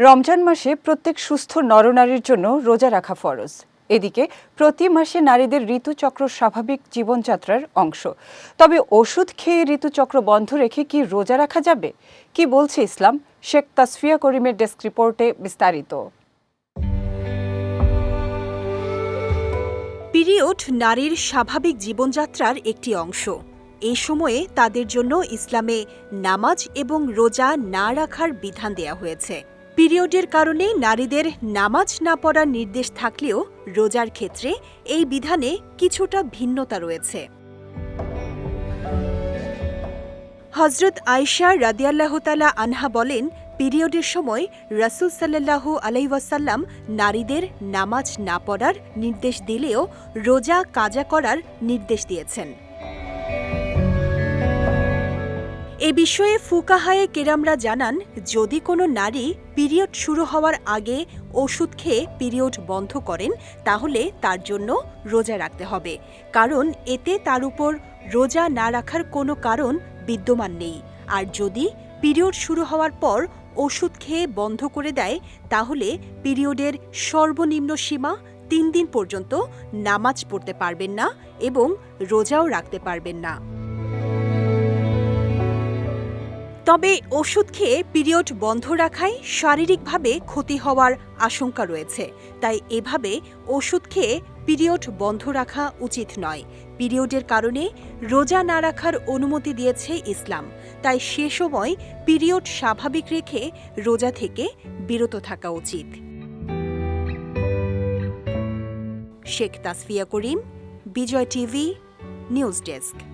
রমজান মাসে প্রত্যেক সুস্থ নরনারীর জন্য রোজা রাখা ফরজ। এদিকে, প্রতি মাসে নারীদের ঋতুচক্র স্বাভাবিক জীবনযাত্রার অংশ। তবে ওষুধ খেয়ে ঋতুচক্র বন্ধ রেখে কি রোজা রাখা যাবে? কি বলছে ইসলাম? শেখ তাসফিয়া করিমের ডেস্ক রিপোর্টে বিস্তারিত। পিরিয়ড নারীর স্বাভাবিক জীবনযাত্রার একটি অংশ। এই সময়ে তাদের জন্য ইসলামে নামাজ এবং রোজা না রাখার বিধান দেয়া হয়েছে। পিরিয়ডের কারণে নারীদের নামাজ না পড়ার নির্দেশ থাকলেও রোজার ক্ষেত্রে এই বিধানে কিছুটা ভিন্নতা রয়েছে। হজরত আয়শা রাদিয়াল্লাহতালা আনহা বলেন, পিরিয়ডের সময় রাসুল সাল্লাল্লাহু আলাইওয়াসাল্লাম নারীদের নামাজ না পড়ার নির্দেশ দিলেও রোজা কাজা করার নির্দেশ দিয়েছেন। এ বিষয়ে ফুকাহায়ে কেরামরা জানান, যদি কোনো নারী পিরিয়ড শুরু হওয়ার আগে ওষুধ খেয়ে পিরিয়ড বন্ধ করেন, তাহলে তার জন্য রোজা রাখতে হবে। কারণ এতে তার উপর রোজা না রাখার কোনো কারণ বিদ্যমান নেই। আর যদি পিরিয়ড শুরু হওয়ার পর ওষুধ খেয়ে বন্ধ করে দেয়, তাহলে পিরিয়ডের সর্বনিম্ন সীমা তিন দিন পর্যন্ত নামাজ পড়তে পারবেন না এবং রোজাও রাখতে পারবেন না। তবে ওষুধ খেয়ে পিরিয়ড বন্ধ রাখায় শারীরিকভাবে ক্ষতি হওয়ার আশঙ্কা রয়েছে। তাই এভাবে ওষুধ খেয়ে পিরিয়ড বন্ধ রাখা উচিত নয়। পিরিয়ডের কারণে রোজা না রাখার অনুমতি দিয়েছে ইসলাম। তাই সে সময় পিরিয়ড স্বাভাবিক রেখে রোজা থেকে বিরত থাকা উচিত। Sheikh Tasfia Karim, Bijoy TV, news desk.